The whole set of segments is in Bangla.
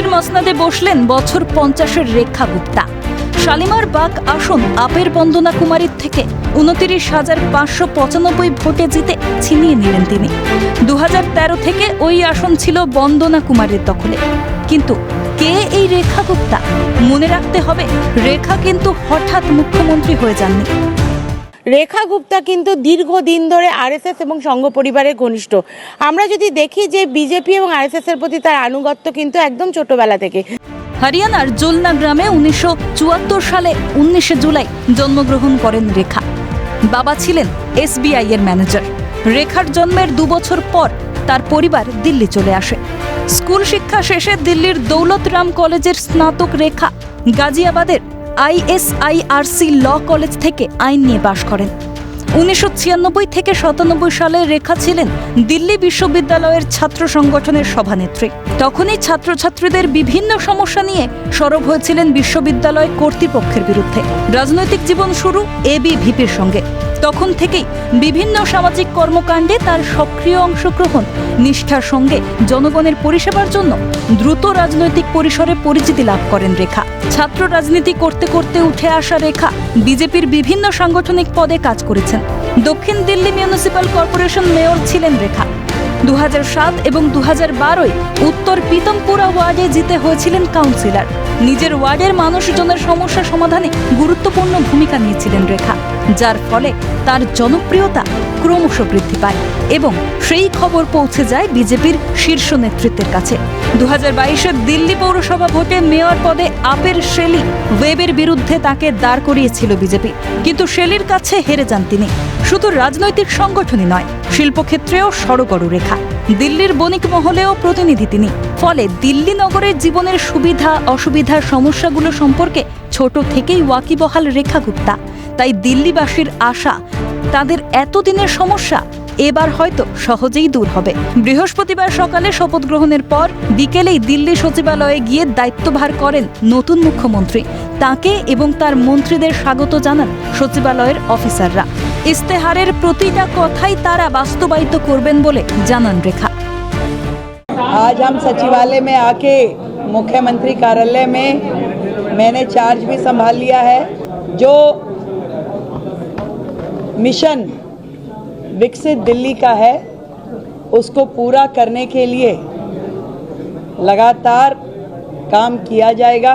দিল্লির মসনাদে বসলেন বছর পঞ্চাশের রেখা গুপ্তা। শালিমার বাগ আসন আপের বন্দনা কুমারীর থেকে উনতিরিশ হাজার পাঁচশো পঁচানব্বই ভোটে জিতে ছিনিয়ে নিলেন তিনি। দু হাজার তেরো থেকে ওই আসন ছিল বন্দনা কুমারীর দখলে। কিন্তু কে এই রেখা গুপ্তা? মনে রাখতে হবে, রেখা কিন্তু হঠাৎ মুখ্যমন্ত্রী হয়ে যাননি। রেখা গুপ্তা কিন্তু দীর্ঘদিন ধরে আরএসএস এবং সংঘ পরিবারের ঘনিষ্ঠ। আমরা যদি দেখি যে বিজেপি এবং আরএসএস এর প্রতি তার আনুগত্য কিন্তু একদম ছোটবেলা থেকে। হরিয়ানার জোলনা গ্রামে উনিশশো চুয়াত্তর সালে উনিশে জুলাই জন্মগ্রহণ করেন রেখা। বাবা ছিলেন এসবিআই এর ম্যানেজার। রেখার জন্মের দু বছর পর তার পরিবার দিল্লি চলে আসে। স্কুল শিক্ষা শেষে দিল্লির দৌলতরাম কলেজের স্নাতক রেখা গাজিয়াবাদের আইএসআইআরসি ল কলেজ থেকে আইন নিয়ে পাশ করেন। উনিশশো ছিয়ানব্বই থেকে সাতানব্বই সালে রেখা ছিলেন দিল্লি বিশ্ববিদ্যালয়ের ছাত্র সংগঠনের সভানেত্রী। তখনই ছাত্রছাত্রীদের বিভিন্ন সমস্যা নিয়ে সরব হয়েছিলেন বিশ্ববিদ্যালয় কর্তৃপক্ষের বিরুদ্ধে। রাজনৈতিক জীবন শুরু এবিভিপির সঙ্গে। তখন থেকেই বিভিন্ন সামাজিক কর্মকাণ্ডে তার সক্রিয় অংশগ্রহণ নিষ্ঠার সঙ্গে জনগণের পরিষেবার জন্য দ্রুত রাজনৈতিক পরিসরে পরিচিতি লাভ করেন রেখা। ছাত্র রাজনীতি করতে করতে উঠে আসা রেখা বিজেপির বিভিন্ন সাংগঠনিক পদে কাজ করেছেন। দক্ষিণ দিল্লি মিউনিসিপ্যাল কর্পোরেশন মেয়র ছিলেন রেখা। দু এবং দু বারোয় উত্তর পিতমপুরা ওয়ার্ডে জিতে হয়েছিলেন কাউন্সিলর। নিজের ওয়ার্ডের মানুষজনের সমস্যা সমাধানে গুরুত্বপূর্ণ ভূমিকা নিয়েছিলেন রেখা, যার ফলে তার জনপ্রিয়তা ক্রমশ বৃদ্ধি পায় এবং সেই খবর পৌঁছে যায় বিজেপির শীর্ষ নেতৃত্বের কাছে। দু হাজার দিল্লি পৌরসভা ভোটে মেয়র পদে আপের শেলি ওয়েবের বিরুদ্ধে তাকে দাঁড় করিয়েছিল বিজেপি, কিন্তু শেলির কাছে হেরে যান তিনি। শুধু রাজনৈতিক সংগঠনই নয়, শিল্পক্ষেত্রেও সড়গড় রেখা। দিল্লির বণিক মহলেও প্রতিনিধি তিনি। ফলে দিল্লি নগরের জীবনের সুবিধা, অসুবিধা, সমস্যাগুলো সম্পর্কে ছোট থেকেই ওয়াকিবহাল রেখা গুপ্তা। তাই দিল্লিবাসীর আশা, তাদের এতদিনের সমস্যা এবার হয়তো সহজেই দূর হবে। বৃহস্পতিবার সকালে শপথ গ্রহণের পর বিকেলেই দিল্লি সচিবালয়ে গিয়ে দায়িত্বভার করেন নতুন মুখ্যমন্ত্রী। তাকে এবং তার মন্ত্রীদের স্বাগত জানান সচিবালয়ের অফিসাররা। ইস্তেহারের প্রতিটা কথাই তারা বাস্তবায়িত করবেন বলে জানান রেখা आज हम सचिवालय में आके मुख्यमंत्री कार्यालय में मैंने चार्ज भी संभाल लिया है जो मिशन विकसित दिल्ली का है उसको पूरा करने के लिए लगातार काम किया जाएगा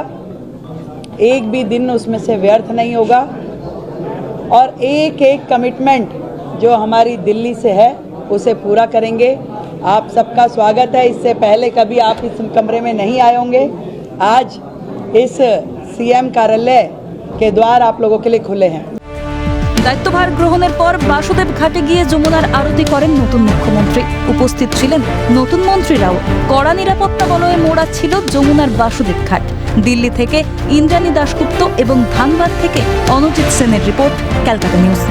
एक भी दिन उसमें से व्यर्थ नहीं होगा और एक एक कमिटमेंट जो हमारी दिल्ली से है, उसे पूरा करेंगे। आप सबका स्वागत है। इससे पहले कभी आप इस कमरे में नहीं आए होंगे। आज इस सीएम कार्यालय के द्वार आप लोगों के लिए खुले हैं। দায়িত্বভার গ্রহণের পর বাসুদেব ঘাটে গিয়ে যমুনার আরতি করেন নতুন মুখ্যমন্ত্রী। উপস্থিত ছিলেন নতুন মন্ত্রীরাও। কড়া নিরাপত্তা বলয়ে মোড়া ছিল যমুনার বাসুদেব ঘাট। দিল্লি থেকে ইন্দ্রাণী দাশগুপ্ত এবং ধানবাদ থেকে অনুজিৎ সেনের রিপোর্ট, ক্যালকাটা নিউজ।